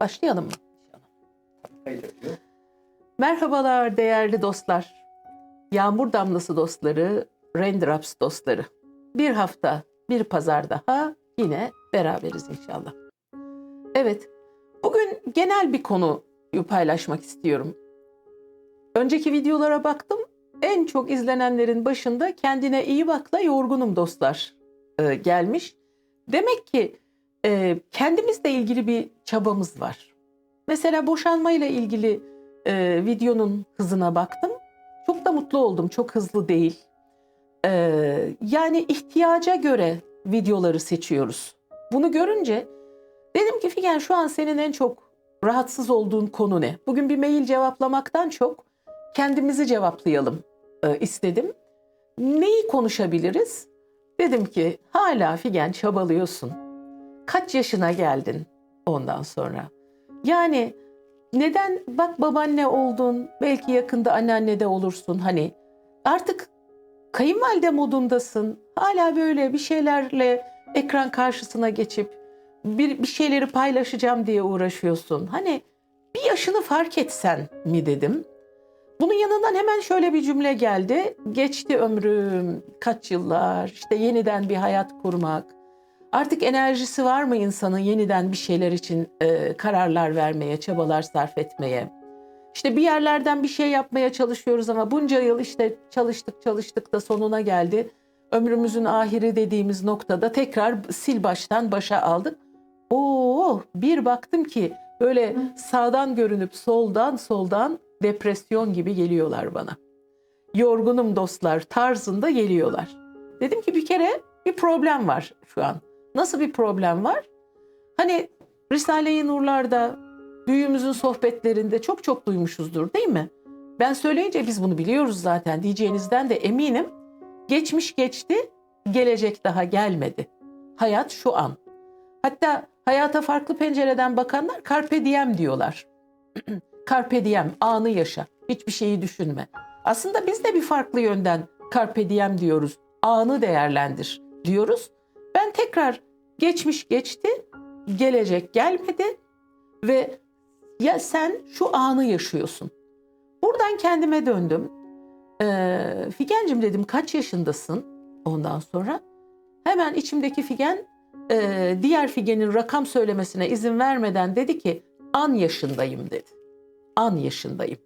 Başlayalım mı? Merhabalar değerli dostlar. Yağmur damlası dostları, Raindrops dostları. Bir hafta, bir pazar daha yine beraberiz inşallah. Evet, bugün genel bir konuyu paylaşmak istiyorum. Önceki videolara baktım. En çok izlenenlerin başında kendine iyi bakla yorgunum dostlar e, gelmiş. Demek ki e, kendimizle ilgili bir çabamız var. Mesela boşanmayla ilgili e, videonun hızına baktım. Çok da mutlu oldum. Çok hızlı değil. E, yani ihtiyaca göre videoları seçiyoruz. Bunu görünce dedim ki Figen şu an senin en çok rahatsız olduğun konu ne? Bugün bir mail cevaplamaktan çok kendimizi cevaplayalım e, istedim. Neyi konuşabiliriz? Dedim ki hala Figen çabalıyorsun. Kaç yaşına geldin ondan sonra? Yani neden bak babaanne oldun, belki yakında anneanne de olursun hani artık kayınvalide modundasın. Hala böyle bir şeylerle ekran karşısına geçip bir, bir şeyleri paylaşacağım diye uğraşıyorsun. Hani bir yaşını fark etsen mi dedim. Bunun yanından hemen şöyle bir cümle geldi. Geçti ömrüm, kaç yıllar, işte yeniden bir hayat kurmak. Artık enerjisi var mı insanın yeniden bir şeyler için e, kararlar vermeye, çabalar sarf etmeye? İşte bir yerlerden bir şey yapmaya çalışıyoruz ama bunca yıl işte çalıştık çalıştık da sonuna geldi. Ömrümüzün ahiri dediğimiz noktada tekrar sil baştan başa aldık. Oo bir baktım ki böyle sağdan görünüp soldan soldan depresyon gibi geliyorlar bana. Yorgunum dostlar tarzında geliyorlar. Dedim ki bir kere bir problem var şu an. Nasıl bir problem var? Hani Risale-i Nurlar'da, büyüğümüzün sohbetlerinde çok çok duymuşuzdur değil mi? Ben söyleyince biz bunu biliyoruz zaten diyeceğinizden de eminim. Geçmiş geçti, gelecek daha gelmedi. Hayat şu an. Hatta hayata farklı pencereden bakanlar carpe diem diyorlar. carpe diem, anı yaşa, hiçbir şeyi düşünme. Aslında biz de bir farklı yönden carpe diem diyoruz. Anı değerlendir diyoruz. Ben tekrar geçmiş geçti, gelecek gelmedi ve ya sen şu anı yaşıyorsun. Buradan kendime döndüm. Ee, Figen'cim dedim kaç yaşındasın ondan sonra? Hemen içimdeki Figen e, diğer Figen'in rakam söylemesine izin vermeden dedi ki an yaşındayım dedi. An yaşındayım.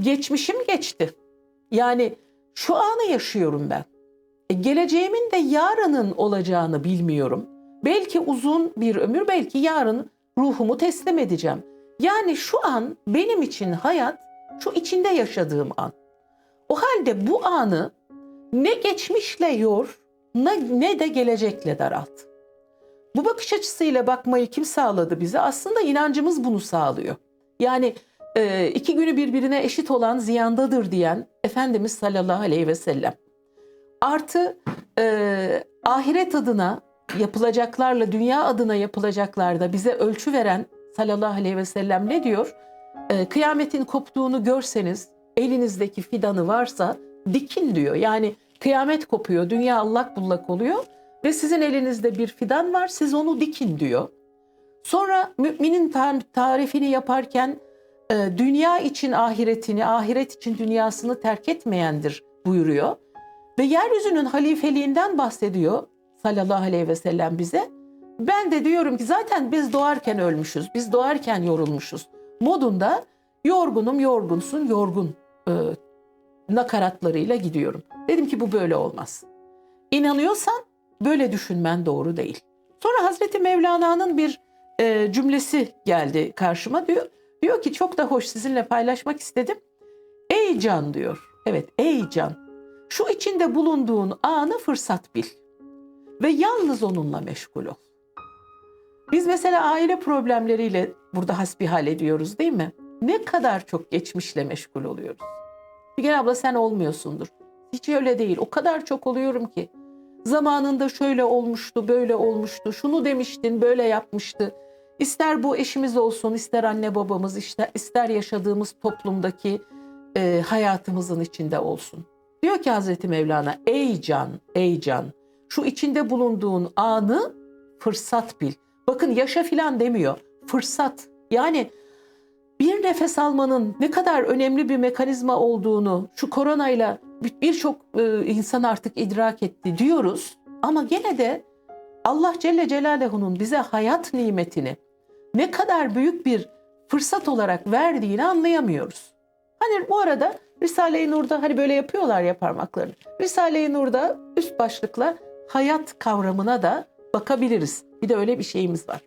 Geçmişim geçti. Yani şu anı yaşıyorum ben. E, geleceğimin de yarının olacağını bilmiyorum. Belki uzun bir ömür, belki yarın ruhumu teslim edeceğim. Yani şu an benim için hayat şu içinde yaşadığım an. O halde bu anı ne geçmişle yor, ne, ne de gelecekle daralt. Bu bakış açısıyla bakmayı kim sağladı bize? Aslında inancımız bunu sağlıyor. Yani e, iki günü birbirine eşit olan ziyandadır diyen Efendimiz sallallahu aleyhi ve sellem. Artı e, ahiret adına yapılacaklarla, dünya adına yapılacaklarda bize ölçü veren sallallahu aleyhi ve sellem ne diyor? E, kıyametin koptuğunu görseniz elinizdeki fidanı varsa dikin diyor. Yani kıyamet kopuyor, dünya allak bullak oluyor ve sizin elinizde bir fidan var, siz onu dikin diyor. Sonra müminin tarifini yaparken e, dünya için ahiretini, ahiret için dünyasını terk etmeyendir buyuruyor. Ve yeryüzünün halifeliğinden bahsediyor sallallahu aleyhi ve sellem bize. Ben de diyorum ki zaten biz doğarken ölmüşüz, biz doğarken yorulmuşuz. Modunda yorgunum, yorgunsun, yorgun e, nakaratlarıyla gidiyorum. Dedim ki bu böyle olmaz. İnanıyorsan böyle düşünmen doğru değil. Sonra Hazreti Mevlana'nın bir e, cümlesi geldi karşıma diyor. Diyor ki çok da hoş sizinle paylaşmak istedim. Ey can diyor. Evet ey can. Şu içinde bulunduğun anı fırsat bil. Ve yalnız onunla meşgul ol. Biz mesela aile problemleriyle burada hasbihal ediyoruz değil mi? Ne kadar çok geçmişle meşgul oluyoruz. Figen abla sen olmuyorsundur. Hiç öyle değil. O kadar çok oluyorum ki. Zamanında şöyle olmuştu, böyle olmuştu, şunu demiştin, böyle yapmıştı. İster bu eşimiz olsun, ister anne babamız, ister, ister yaşadığımız toplumdaki e, hayatımızın içinde olsun. Diyor ki Hazreti Mevlana, ey can, ey can, şu içinde bulunduğun anı fırsat bil. Bakın yaşa filan demiyor, fırsat Yani bir nefes almanın ne kadar önemli bir mekanizma olduğunu şu koronayla bir- birçok e, insan artık idrak etti diyoruz. Ama gene de Allah Celle Celaluhu'nun bize hayat nimetini ne kadar büyük bir fırsat olarak verdiğini anlayamıyoruz. Hani bu arada Risale-i Nur'da hani böyle yapıyorlar ya parmaklarını. Risale-i Nur'da üst başlıkla hayat kavramına da bakabiliriz. Bir de öyle bir şeyimiz var.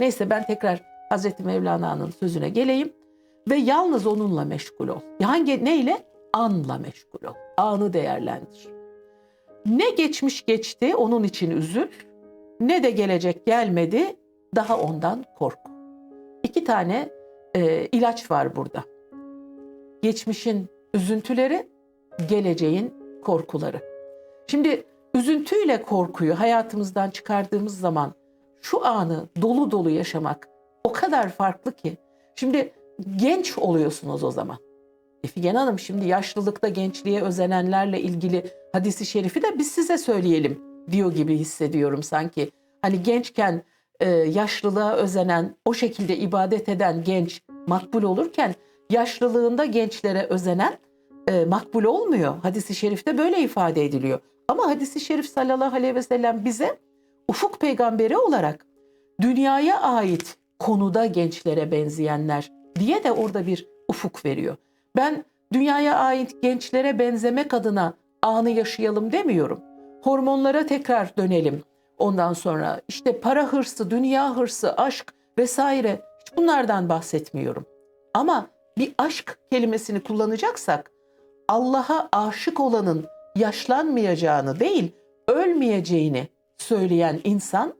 Neyse ben tekrar Hazreti Mevlana'nın sözüne geleyim ve yalnız onunla meşgul ol. Hangi neyle? Anla meşgul ol. Anı değerlendir. Ne geçmiş geçti onun için üzül, ne de gelecek gelmedi daha ondan kork. İki tane e, ilaç var burada. Geçmişin üzüntüleri, geleceğin korkuları. Şimdi üzüntüyle korkuyu hayatımızdan çıkardığımız zaman şu anı dolu dolu yaşamak o kadar farklı ki. Şimdi genç oluyorsunuz o zaman. E Hanım şimdi yaşlılıkta gençliğe özenenlerle ilgili hadisi şerifi de biz size söyleyelim diyor gibi hissediyorum sanki. Hani gençken e, yaşlılığa özenen, o şekilde ibadet eden genç makbul olurken yaşlılığında gençlere özenen e, makbul olmuyor. Hadisi şerifte böyle ifade ediliyor. Ama hadisi şerif sallallahu aleyhi ve sellem bize ufuk peygamberi olarak dünyaya ait konuda gençlere benzeyenler diye de orada bir ufuk veriyor. Ben dünyaya ait gençlere benzemek adına anı yaşayalım demiyorum. Hormonlara tekrar dönelim. Ondan sonra işte para hırsı, dünya hırsı, aşk vesaire hiç bunlardan bahsetmiyorum. Ama bir aşk kelimesini kullanacaksak Allah'a aşık olanın yaşlanmayacağını değil, ölmeyeceğini söyleyen insan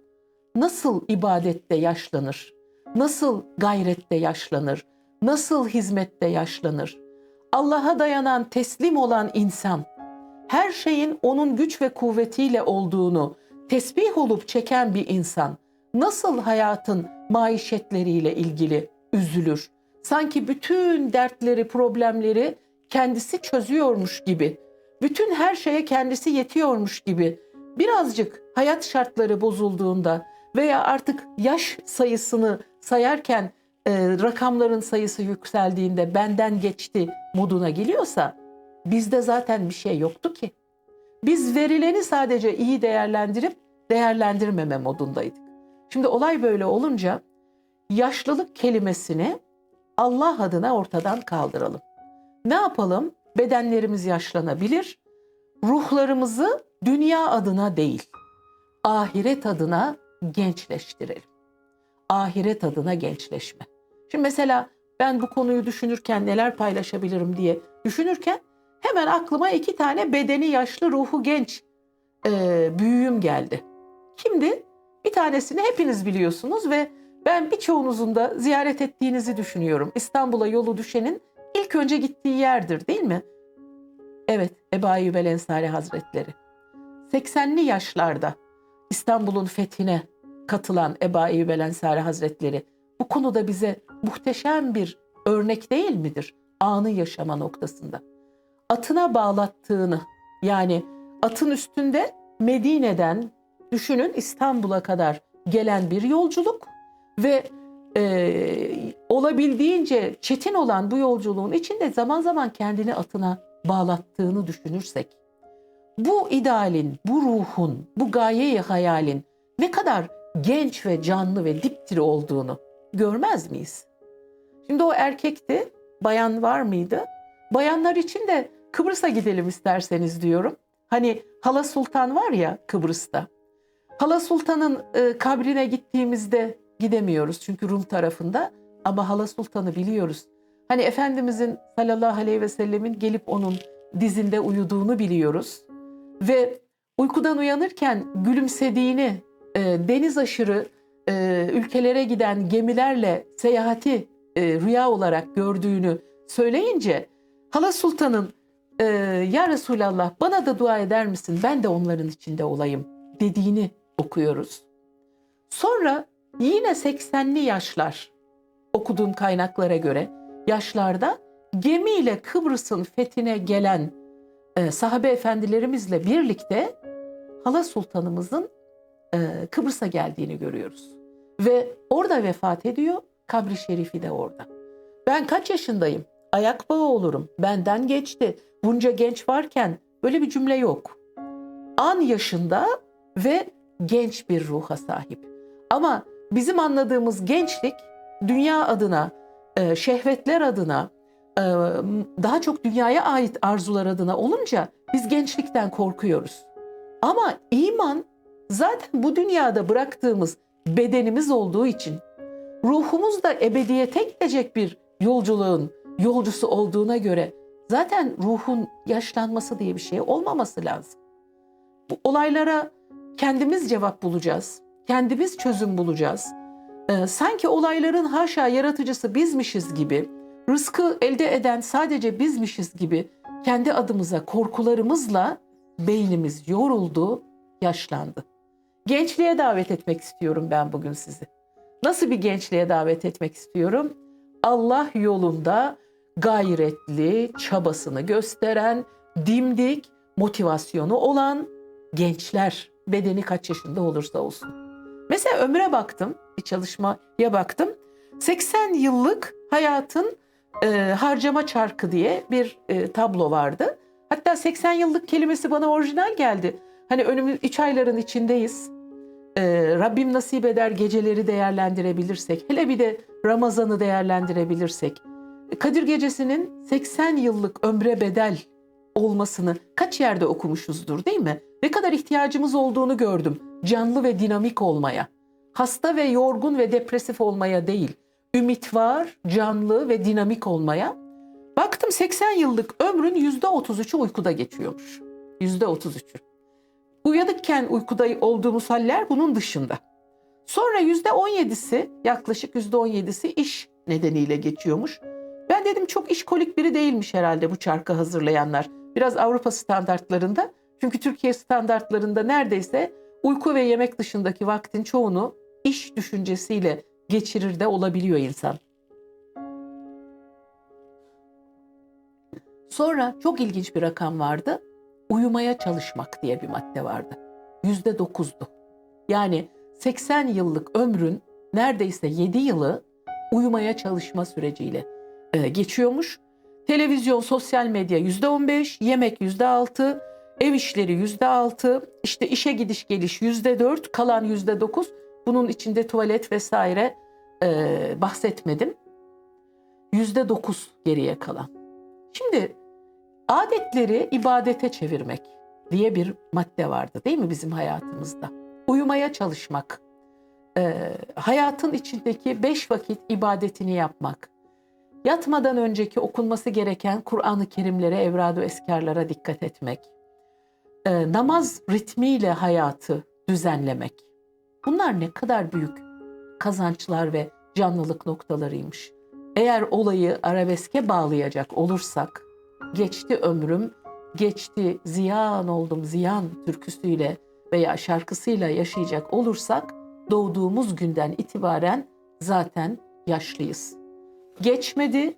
nasıl ibadette yaşlanır? Nasıl gayrette yaşlanır? Nasıl hizmette yaşlanır? Allah'a dayanan, teslim olan insan her şeyin onun güç ve kuvvetiyle olduğunu tesbih olup çeken bir insan nasıl hayatın maişetleriyle ilgili üzülür? Sanki bütün dertleri, problemleri kendisi çözüyormuş gibi, bütün her şeye kendisi yetiyormuş gibi birazcık hayat şartları bozulduğunda veya artık yaş sayısını sayarken e, rakamların sayısı yükseldiğinde benden geçti moduna geliyorsa bizde zaten bir şey yoktu ki. Biz verileni sadece iyi değerlendirip değerlendirmeme modundaydık. Şimdi olay böyle olunca yaşlılık kelimesini Allah adına ortadan kaldıralım. Ne yapalım? Bedenlerimiz yaşlanabilir. Ruhlarımızı dünya adına değil, ahiret adına gençleştirelim. Ahiret adına gençleşme. Şimdi mesela ben bu konuyu düşünürken neler paylaşabilirim diye düşünürken hemen aklıma iki tane bedeni yaşlı ruhu genç e, büyüğüm geldi. Kimdi? Bir tanesini hepiniz biliyorsunuz ve ben birçoğunuzun da ziyaret ettiğinizi düşünüyorum. İstanbul'a yolu düşenin ilk önce gittiği yerdir değil mi? Evet, Ebu Ayyub el Ensari Hazretleri. 80'li yaşlarda İstanbul'un fethine katılan Ebu Ayyub el Ensari Hazretleri bu konuda bize muhteşem bir örnek değil midir? Anı yaşama noktasında. Atına bağlattığını yani atın üstünde Medine'den düşünün İstanbul'a kadar gelen bir yolculuk ve e, olabildiğince çetin olan bu yolculuğun içinde zaman zaman kendini atına bağlattığını düşünürsek bu idealin, bu ruhun, bu gayeyi hayalin ne kadar genç ve canlı ve dipdiri olduğunu görmez miyiz? Şimdi o erkekti, bayan var mıydı? Bayanlar için de Kıbrıs'a gidelim isterseniz diyorum. Hani Hala Sultan var ya Kıbrıs'ta. Hala Sultan'ın e, kabrine gittiğimizde gidemiyoruz çünkü Rum tarafında ama Hala Sultan'ı biliyoruz. Hani Efendimizin sallallahu aleyhi ve sellemin gelip onun dizinde uyuduğunu biliyoruz. Ve uykudan uyanırken gülümsediğini, e, deniz aşırı e, ülkelere giden gemilerle seyahati e, rüya olarak gördüğünü söyleyince Hala Sultan'ın e, ya Resulallah bana da dua eder misin ben de onların içinde olayım dediğini okuyoruz. Sonra yine 80'li yaşlar okuduğum kaynaklara göre yaşlarda gemiyle Kıbrıs'ın fethine gelen e, sahabe efendilerimizle birlikte Hala Sultanımızın e, Kıbrıs'a geldiğini görüyoruz. Ve orada vefat ediyor. kabri şerifi de orada. Ben kaç yaşındayım? Ayak bağı olurum. Benden geçti. Bunca genç varken böyle bir cümle yok. An yaşında ve genç bir ruha sahip. Ama bizim anladığımız gençlik dünya adına, e, şehvetler adına, e, daha çok dünyaya ait arzular adına olunca biz gençlikten korkuyoruz. Ama iman zaten bu dünyada bıraktığımız bedenimiz olduğu için ruhumuz da ebediyete gidecek bir yolculuğun yolcusu olduğuna göre zaten ruhun yaşlanması diye bir şey olmaması lazım. Bu olaylara kendimiz cevap bulacağız. Kendimiz çözüm bulacağız. Ee, sanki olayların haşa yaratıcısı bizmişiz gibi, rızkı elde eden sadece bizmişiz gibi kendi adımıza korkularımızla beynimiz yoruldu, yaşlandı. Gençliğe davet etmek istiyorum ben bugün sizi. Nasıl bir gençliğe davet etmek istiyorum? Allah yolunda gayretli, çabasını gösteren, dimdik, motivasyonu olan gençler bedeni kaç yaşında olursa olsun. Mesela ömre baktım, bir çalışmaya baktım. 80 yıllık hayatın e, harcama çarkı diye bir e, tablo vardı. Hatta 80 yıllık kelimesi bana orijinal geldi. Hani önümüz 3 ayların içindeyiz. E, Rabbim nasip eder geceleri değerlendirebilirsek, hele bir de Ramazan'ı değerlendirebilirsek, Kadir Gecesi'nin 80 yıllık ömre bedel olmasını kaç yerde okumuşuzdur değil mi? Ne kadar ihtiyacımız olduğunu gördüm. Canlı ve dinamik olmaya. Hasta ve yorgun ve depresif olmaya değil. Ümit var, canlı ve dinamik olmaya. Baktım 80 yıllık ömrün %33'ü uykuda geçiyormuş. %33'ü. Uyanıkken uykuda olduğumuz haller bunun dışında. Sonra %17'si, yaklaşık %17'si iş nedeniyle geçiyormuş. Ben dedim çok işkolik biri değilmiş herhalde bu çarkı hazırlayanlar. Biraz Avrupa standartlarında. Çünkü Türkiye standartlarında neredeyse uyku ve yemek dışındaki vaktin çoğunu iş düşüncesiyle geçirir de olabiliyor insan. Sonra çok ilginç bir rakam vardı. Uyumaya çalışmak diye bir madde vardı. Yüzde dokuzdu. Yani 80 yıllık ömrün neredeyse 7 yılı uyumaya çalışma süreciyle e, geçiyormuş. Televizyon, sosyal medya yüzde on beş, yemek yüzde altı, ev işleri yüzde altı, işte işe gidiş geliş yüzde dört, kalan yüzde dokuz. Bunun içinde tuvalet vesaire e, bahsetmedim. Yüzde dokuz geriye kalan. Şimdi adetleri ibadete çevirmek diye bir madde vardı değil mi bizim hayatımızda? Uyumaya çalışmak, e, hayatın içindeki beş vakit ibadetini yapmak, Yatmadan önceki okunması gereken Kur'an-ı Kerimlere, evradu eskarlara dikkat etmek. Ee, namaz ritmiyle hayatı düzenlemek. Bunlar ne kadar büyük kazançlar ve canlılık noktalarıymış. Eğer olayı arabeske bağlayacak olursak, geçti ömrüm, geçti ziyan oldum ziyan türküsüyle veya şarkısıyla yaşayacak olursak, doğduğumuz günden itibaren zaten yaşlıyız geçmedi.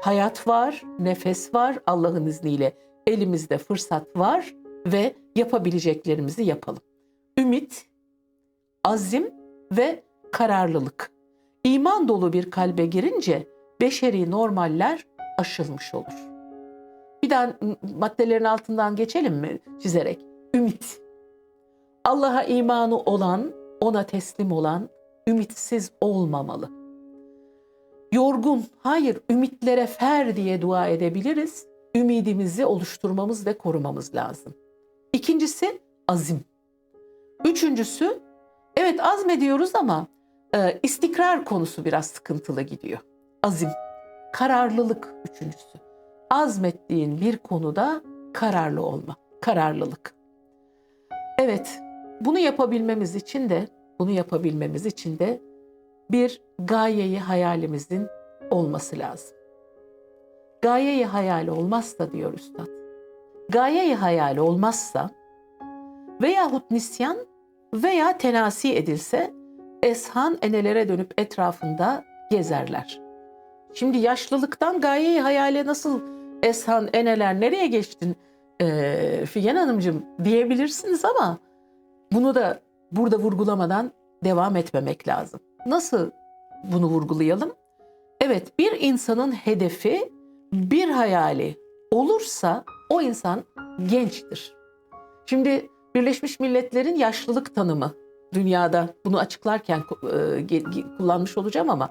Hayat var, nefes var Allah'ın izniyle. Elimizde fırsat var ve yapabileceklerimizi yapalım. Ümit, azim ve kararlılık. İman dolu bir kalbe girince beşeri normaller aşılmış olur. Bir daha maddelerin altından geçelim mi çizerek? Ümit. Allah'a imanı olan, ona teslim olan ümitsiz olmamalı yorgun, hayır ümitlere fer diye dua edebiliriz. Ümidimizi oluşturmamız ve korumamız lazım. İkincisi azim. Üçüncüsü evet azmediyoruz ama e, istikrar konusu biraz sıkıntılı gidiyor. Azim, kararlılık üçüncüsü. Azmettiğin bir konuda kararlı olma, kararlılık. Evet, bunu yapabilmemiz için de, bunu yapabilmemiz için de bir gayeyi hayalimizin olması lazım. Gayeyi hayali olmazsa diyor üstad. Gayeyi hayali olmazsa veyahut nisyan veya tenasi edilse eshan enelere dönüp etrafında gezerler. Şimdi yaşlılıktan gayeyi hayale nasıl eshan eneler nereye geçtin ee, Figen Hanımcığım diyebilirsiniz ama bunu da burada vurgulamadan devam etmemek lazım. Nasıl bunu vurgulayalım. Evet bir insanın hedefi bir hayali olursa o insan gençtir. Şimdi Birleşmiş Milletler'in yaşlılık tanımı dünyada bunu açıklarken e, kullanmış olacağım ama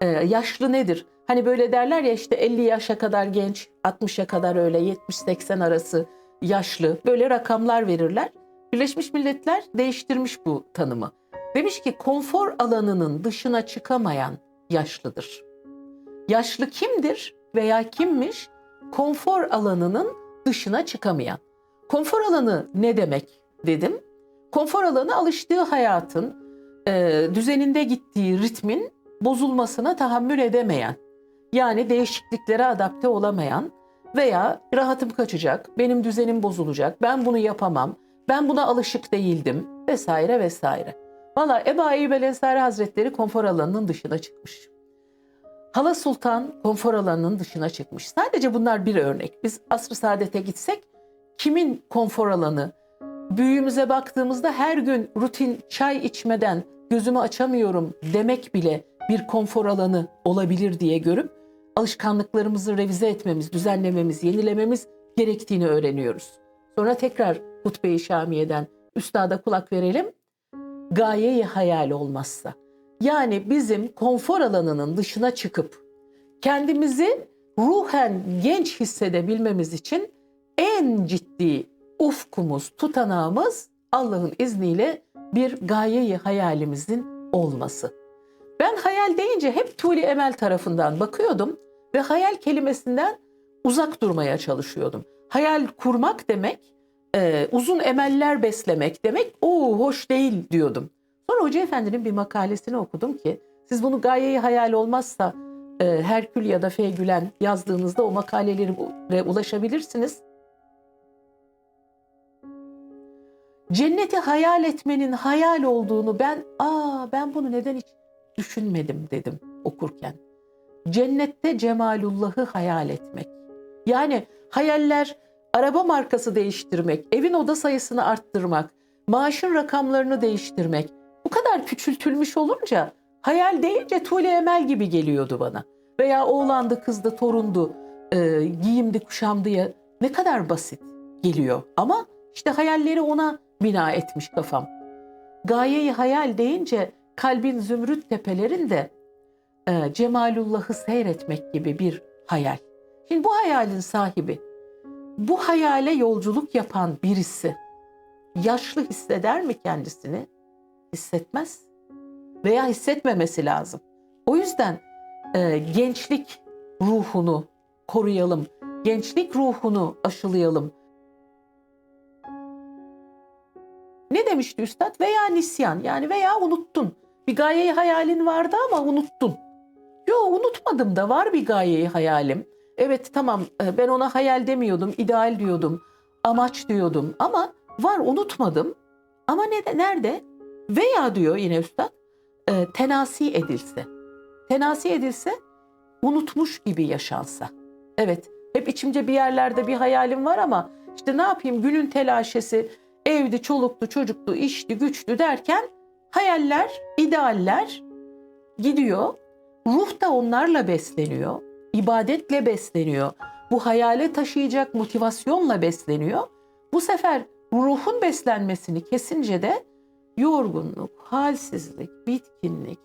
e, yaşlı nedir? Hani böyle derler ya işte 50 yaşa kadar genç, 60'a kadar öyle 70-80 arası yaşlı böyle rakamlar verirler. Birleşmiş Milletler değiştirmiş bu tanımı. Demiş ki konfor alanının dışına çıkamayan yaşlıdır. Yaşlı kimdir veya kimmiş? Konfor alanının dışına çıkamayan. Konfor alanı ne demek dedim. Konfor alanı alıştığı hayatın e, düzeninde gittiği ritmin bozulmasına tahammül edemeyen, yani değişikliklere adapte olamayan veya rahatım kaçacak, benim düzenim bozulacak, ben bunu yapamam, ben buna alışık değildim vesaire vesaire. Valla Ebu Eyyub el Hazretleri konfor alanının dışına çıkmış. Hala Sultan konfor alanının dışına çıkmış. Sadece bunlar bir örnek. Biz asr-ı saadete gitsek kimin konfor alanı? Büyüğümüze baktığımızda her gün rutin çay içmeden gözümü açamıyorum demek bile bir konfor alanı olabilir diye görüp alışkanlıklarımızı revize etmemiz, düzenlememiz, yenilememiz gerektiğini öğreniyoruz. Sonra tekrar Hutbe-i Şamiye'den üstada kulak verelim. Gayeyi hayal olmazsa. Yani bizim konfor alanının dışına çıkıp kendimizi ruhen genç hissedebilmemiz için en ciddi ufkumuz, tutanağımız Allah'ın izniyle bir gayeyi hayalimizin olması. Ben hayal deyince hep Tuli Emel tarafından bakıyordum ve hayal kelimesinden uzak durmaya çalışıyordum. Hayal kurmak demek, e, uzun emeller beslemek demek, o hoş değil diyordum. Sonra Hoca Efendi'nin bir makalesini okudum ki, siz bunu gayeyi hayal olmazsa e, Herkül ya da Feygülen yazdığınızda o makalelere ulaşabilirsiniz. Cenneti hayal etmenin hayal olduğunu ben, aa ben bunu neden hiç düşünmedim dedim okurken. Cennette cemalullahı hayal etmek. Yani hayaller araba markası değiştirmek, evin oda sayısını arttırmak, maaşın rakamlarını değiştirmek kadar küçültülmüş olunca hayal deyince Tuğle Emel gibi geliyordu bana. Veya oğlandı, kızdı, torundu, e, giyimdi, kuşamdı ya ne kadar basit geliyor. Ama işte hayalleri ona bina etmiş kafam. Gayeyi hayal deyince kalbin zümrüt tepelerinde e, Cemalullah'ı seyretmek gibi bir hayal. Şimdi bu hayalin sahibi, bu hayale yolculuk yapan birisi yaşlı hisseder mi kendisini? Hissetmez. Veya hissetmemesi lazım. O yüzden e, gençlik ruhunu koruyalım, gençlik ruhunu aşılayalım. Ne demişti üstad? Veya nisyan yani veya unuttun. Bir gayeyi hayalin vardı ama unuttun. Yo unutmadım da var bir gayeyi hayalim. Evet tamam e, ben ona hayal demiyordum, ideal diyordum, amaç diyordum ama var unutmadım. Ama ne, nerede? Veya diyor yine üstad, e, tenasi edilse. Tenasi edilse, unutmuş gibi yaşansa. Evet, hep içimce bir yerlerde bir hayalim var ama işte ne yapayım günün telaşesi, evdi, çoluktu, çocuktu, işti, güçlü derken hayaller, idealler gidiyor. Ruh da onlarla besleniyor, ibadetle besleniyor. Bu hayale taşıyacak motivasyonla besleniyor. Bu sefer ruhun beslenmesini kesince de yorgunluk, halsizlik, bitkinlik,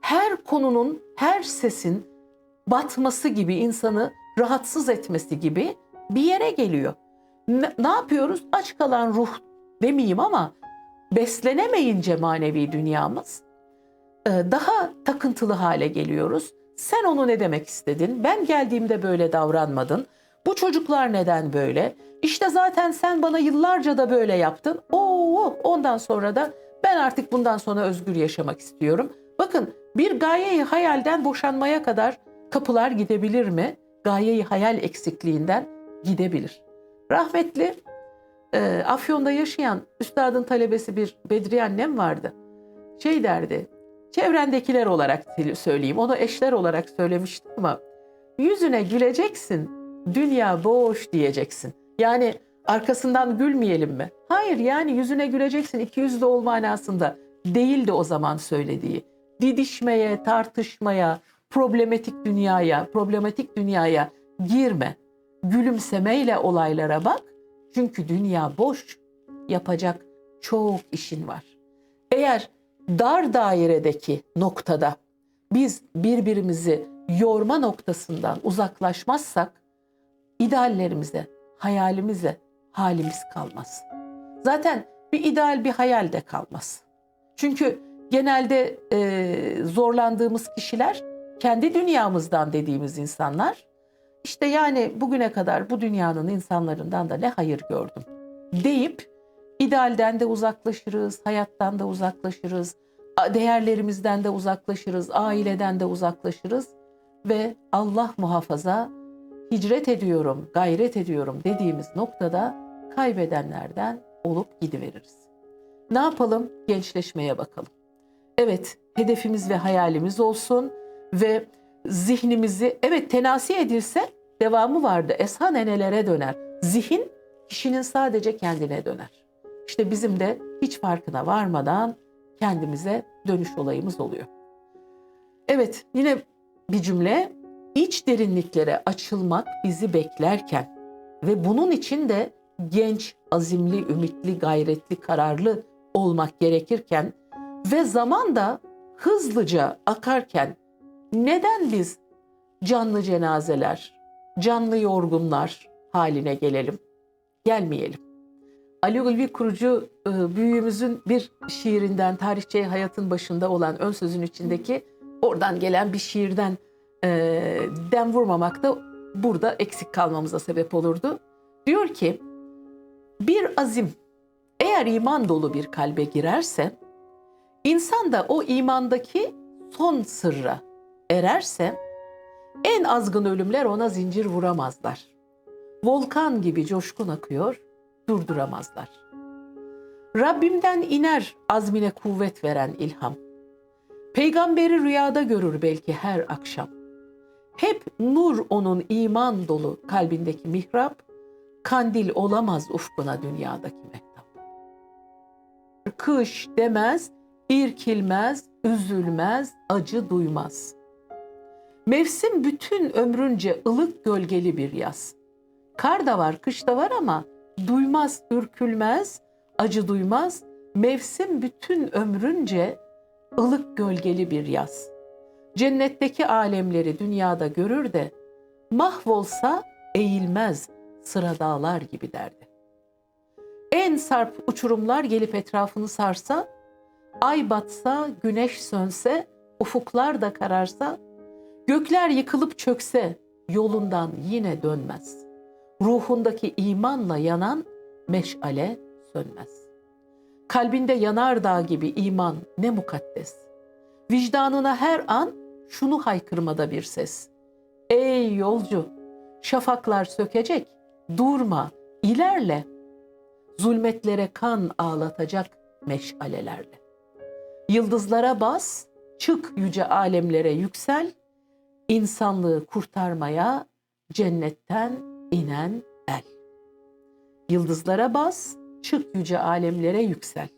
her konunun, her sesin batması gibi insanı rahatsız etmesi gibi bir yere geliyor. Ne, ne yapıyoruz? Aç kalan ruh demeyeyim ama beslenemeyince manevi dünyamız e, daha takıntılı hale geliyoruz. Sen onu ne demek istedin? Ben geldiğimde böyle davranmadın. Bu çocuklar neden böyle? İşte zaten sen bana yıllarca da böyle yaptın. Oo, ondan sonra da ben artık bundan sonra özgür yaşamak istiyorum. Bakın bir gayeyi hayalden boşanmaya kadar kapılar gidebilir mi? Gayeyi hayal eksikliğinden gidebilir. Rahmetli e, Afyon'da yaşayan üstadın talebesi bir Bedriye annem vardı. Şey derdi, çevrendekiler olarak söyleyeyim, onu eşler olarak söylemiştim ama yüzüne güleceksin, dünya boş diyeceksin. Yani arkasından gülmeyelim mi? Hayır yani yüzüne güleceksin iki yüzlü ol manasında değildi o zaman söylediği. didişmeye, tartışmaya, problematik dünyaya, problematik dünyaya girme. Gülümsemeyle olaylara bak. Çünkü dünya boş. Yapacak çok işin var. Eğer dar dairedeki noktada biz birbirimizi yorma noktasından uzaklaşmazsak ideallerimize, hayalimize halimiz kalmaz. Zaten bir ideal bir hayal de kalmaz. Çünkü genelde e, zorlandığımız kişiler kendi dünyamızdan dediğimiz insanlar işte yani bugüne kadar bu dünyanın insanlarından da ne hayır gördüm deyip idealden de uzaklaşırız, hayattan da uzaklaşırız, değerlerimizden de uzaklaşırız, aileden de uzaklaşırız ve Allah muhafaza hicret ediyorum, gayret ediyorum dediğimiz noktada kaybedenlerden olup gidiveririz. Ne yapalım? Gençleşmeye bakalım. Evet, hedefimiz ve hayalimiz olsun ve zihnimizi evet tenasi edilse devamı vardı. Esha nenelere döner. Zihin kişinin sadece kendine döner. İşte bizim de hiç farkına varmadan kendimize dönüş olayımız oluyor. Evet, yine bir cümle iç derinliklere açılmak bizi beklerken ve bunun için de genç, azimli, ümitli, gayretli, kararlı olmak gerekirken ve zaman da hızlıca akarken neden biz canlı cenazeler, canlı yorgunlar haline gelelim? Gelmeyelim. Ali Ulvi Kurucu e, büyüğümüzün bir şiirinden tarihçe hayatın başında olan ön sözün içindeki oradan gelen bir şiirden e, dem vurmamak da burada eksik kalmamıza sebep olurdu. Diyor ki bir azim eğer iman dolu bir kalbe girerse insan da o imandaki son sırra ererse en azgın ölümler ona zincir vuramazlar. Volkan gibi coşkun akıyor, durduramazlar. Rabbimden iner azmine kuvvet veren ilham. Peygamberi rüyada görür belki her akşam. Hep nur onun iman dolu kalbindeki mihrap, kandil olamaz ufkuna dünyadaki mehtap. Kış demez, irkilmez, üzülmez, acı duymaz. Mevsim bütün ömrünce ılık gölgeli bir yaz. Kar da var, kış da var ama duymaz, ürkülmez, acı duymaz. Mevsim bütün ömrünce ılık gölgeli bir yaz. Cennetteki alemleri dünyada görür de mahvolsa eğilmez sıra dağlar gibi derdi. En sarp uçurumlar gelip etrafını sarsa, ay batsa, güneş sönse, ufuklar da kararsa, gökler yıkılıp çökse yolundan yine dönmez. Ruhundaki imanla yanan meşale sönmez. Kalbinde yanardağ gibi iman ne mukaddes. Vicdanına her an şunu haykırmada bir ses. Ey yolcu, şafaklar sökecek, durma, ilerle. Zulmetlere kan ağlatacak meşalelerle. Yıldızlara bas, çık yüce alemlere yüksel, insanlığı kurtarmaya cennetten inen el. Yıldızlara bas, çık yüce alemlere yüksel.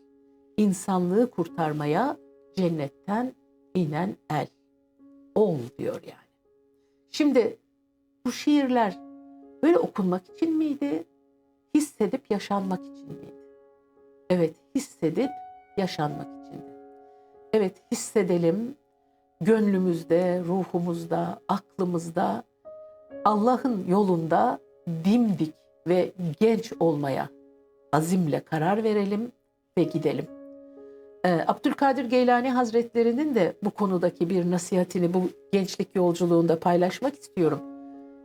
İnsanlığı kurtarmaya cennetten inen el. Ol diyor yani. Şimdi bu şiirler böyle okunmak için miydi? Hissedip yaşanmak için miydi? Evet, hissedip yaşanmak içindi. Evet, hissedelim gönlümüzde, ruhumuzda, aklımızda Allah'ın yolunda dimdik ve genç olmaya azimle karar verelim ve gidelim. Ee, Abdülkadir Geylani Hazretleri'nin de bu konudaki bir nasihatini bu gençlik yolculuğunda paylaşmak istiyorum.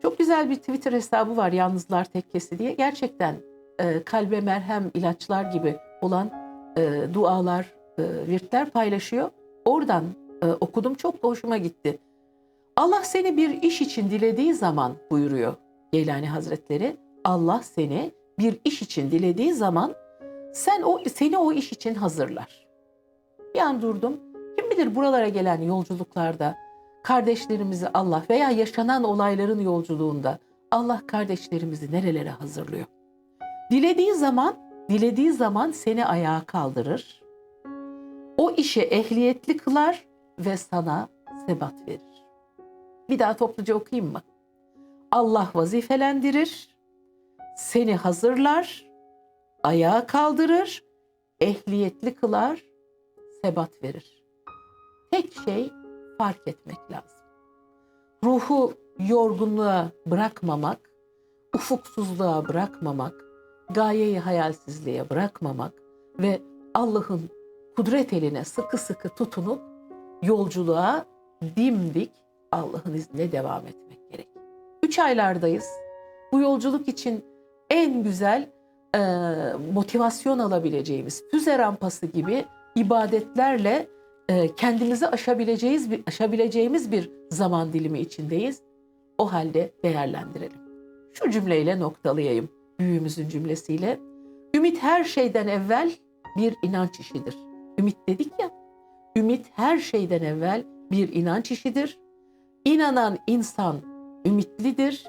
Çok güzel bir Twitter hesabı var Yalnızlar Tekkesi diye. Gerçekten e, kalbe merhem ilaçlar gibi olan e, dualar, e, virtler paylaşıyor. Oradan e, okudum çok hoşuma gitti. Allah seni bir iş için dilediği zaman buyuruyor Geylani Hazretleri. Allah seni bir iş için dilediği zaman sen o seni o iş için hazırlar. Bir an durdum. Kim bilir buralara gelen yolculuklarda kardeşlerimizi Allah veya yaşanan olayların yolculuğunda Allah kardeşlerimizi nerelere hazırlıyor? Dilediği zaman, dilediği zaman seni ayağa kaldırır. O işe ehliyetli kılar, ve sana sebat verir. Bir daha topluca okuyayım mı? Allah vazifelendirir, seni hazırlar, ayağa kaldırır, ehliyetli kılar, sebat verir. Tek şey fark etmek lazım. Ruhu yorgunluğa bırakmamak, ufuksuzluğa bırakmamak, gayeyi hayalsizliğe bırakmamak ve Allah'ın kudret eline sıkı sıkı tutunup yolculuğa dimdik Allah'ın izniyle devam etmek gerek. Üç aylardayız. Bu yolculuk için en güzel e, motivasyon alabileceğimiz füze rampası gibi ibadetlerle kendimizi aşabileceğiz aşabileceğimiz bir zaman dilimi içindeyiz. O halde değerlendirelim. Şu cümleyle noktalayayım büyüğümüzün cümlesiyle. Ümit her şeyden evvel bir inanç işidir. Ümit dedik ya. Ümit her şeyden evvel bir inanç işidir. İnanan insan ümitlidir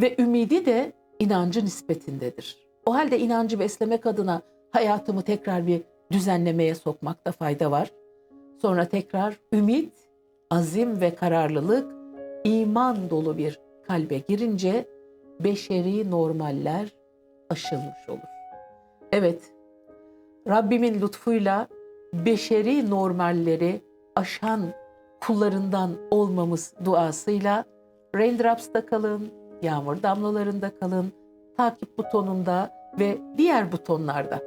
ve ümidi de inancı nispetindedir. O halde inancı beslemek adına hayatımı tekrar bir düzenlemeye sokmakta fayda var. Sonra tekrar ümit, azim ve kararlılık iman dolu bir kalbe girince beşeri normaller aşılmış olur. Evet, Rabbimin lütfuyla beşeri normalleri aşan kullarından olmamız duasıyla Raindrops'ta kalın, yağmur damlalarında kalın, takip butonunda ve diğer butonlarda.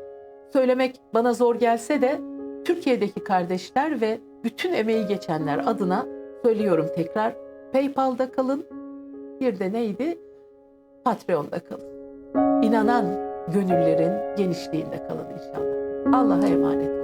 Söylemek bana zor gelse de Türkiye'deki kardeşler ve bütün emeği geçenler adına söylüyorum tekrar. PayPal'da kalın. Bir de neydi? Patreon'da kalın. İnanan gönüllerin genişliğinde kalın inşallah. Allah'a emanet.